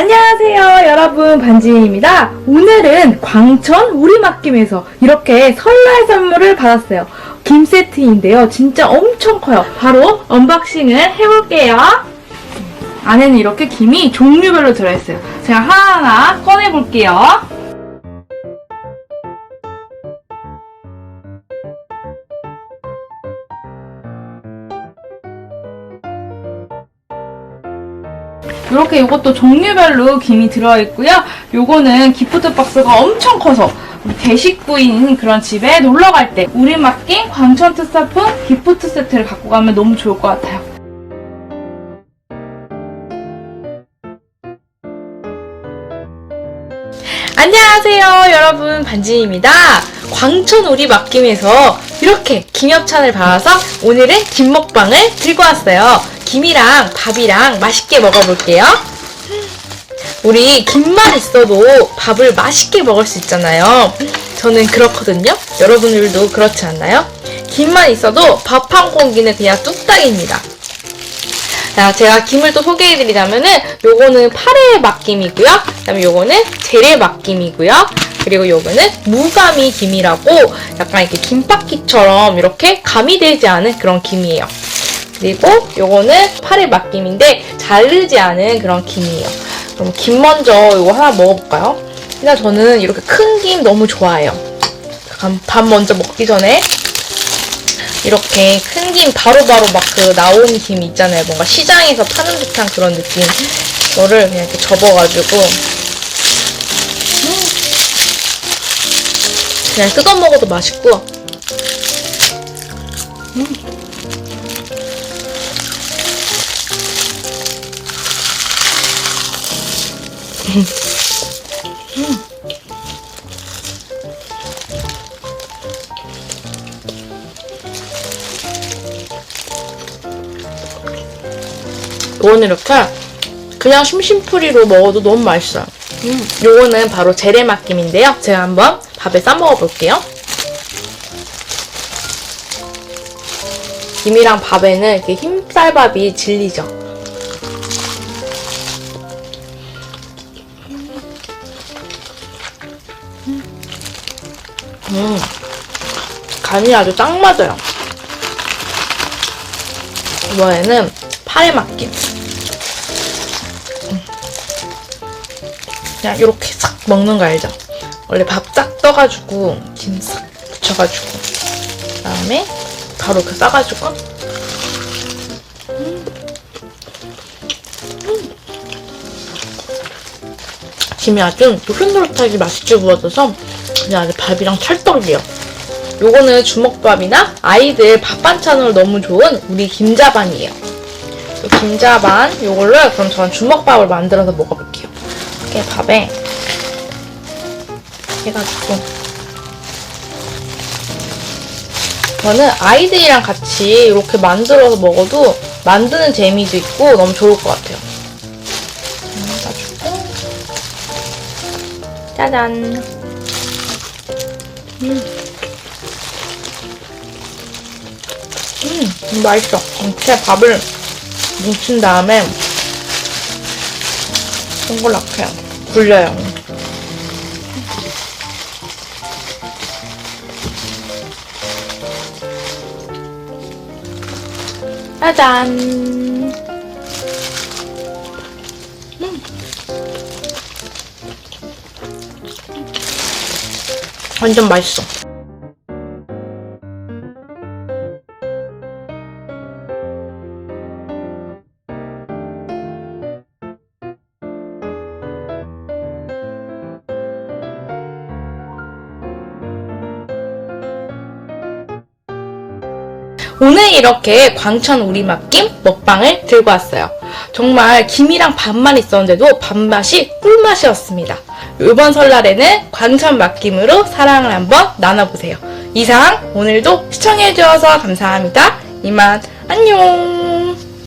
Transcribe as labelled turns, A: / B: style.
A: 안녕하세요 여러분. 반지입니다. 오늘은 광천 우리맛김에서 이렇게 설날 선물을 받았어요. 김 세트인데요. 진짜 엄청 커요. 바로 언박싱을 해볼게요. 안에는 이렇게 김이 종류별로 들어있어요. 제가 하나하나 꺼내볼게요 이렇게 이것도 종류별로 김이 들어있고요. 요거는 기프트 박스가 엄청 커서 우리 대식구인 그런 집에 놀러 갈 때 우리 맡긴 광천 특사품 기프트 세트를 갖고 가면 너무 좋을 것 같아요. 안녕하세요 여러분 반지입니다. 광천 우리 맡김에서 이렇게 김엽찬을 받아서 오늘은 김 먹방을 들고 왔어요. 김이랑 밥이랑 맛있게 먹어볼게요. 우리 김만 있어도 밥을 맛있게 먹을 수 있잖아요. 저는 그렇거든요. 여러분들도 그렇지 않나요? 김만 있어도 밥 한 공기는 그냥 뚝딱입니다. 자, 제가 김을 또 소개해드리자면은 요거는 파래 막김이고요. 그다음에 요거는 재래 막김이고요. 그리고 요거는 무가미 김이라고 약간 이렇게 김밥기처럼 이렇게 가미되지 않은 그런 김이에요. 그리고 요거는 파래 막김인데 자르지 않은 그런 김이에요. 그럼 김 먼저 요거 하나 먹어볼까요? 일단 저는 이렇게 큰 김 너무 좋아해요. 밥 먼저 먹기 전에 이렇게 큰 김 바로바로 막 그 나온 김 있잖아요. 뭔가 시장에서 파는 듯한 그런 느낌. 이거를 그냥 이렇게 접어가지고 음. 그냥 뜯어 먹어도 맛있고 이거는 이렇게 그냥 심심풀이로 먹어도 너무 맛있어요. 음, 요거는 바로 재래맛김인데요. 제가 한번 밥에 싸 먹어볼게요. 김이랑 밥에는 이렇게 흰쌀밥이 진리죠. 음, 간이 아주 딱 맞아요. 이번에는 파래 맡김. 음. 그냥 이렇게 싹 먹는 거 알죠? 원래 밥 싹 떠가지고 김싹 붙여가지고 그다음에 바로 그 싸가지고. 김이 아주 노릇노릇하게 맛있게 구워져서 그냥 밥이랑 찰떡이에요. 요거는 주먹밥이나 아이들 밥 반찬으로 너무 좋은 우리 김자반이에요. 이 김자반 요걸로 그럼 저는 주먹밥을 만들어서 먹어볼게요. 이렇게 밥에 해가지고 저는 아이들이랑 같이 이렇게 만들어서 먹어도 만드는 재미도 있고 너무 좋을 것 같아요. 해가지고 짜잔. 음. 음, 맛있어. 이렇게 밥을 뭉친 다음에 동글랗게 굴려요. 짜잔. 완전 맛있어. 오늘 이렇게 광천 우리맛김 먹방을 들고 왔어요. 정말 김이랑 밥만 있었는데도 밥맛이 꿀맛이었습니다. 이번 설날에는 광천 맛김으로 사랑을 한번 나눠보세요. 이상 오늘도 시청해주셔서 감사합니다. 이만 안녕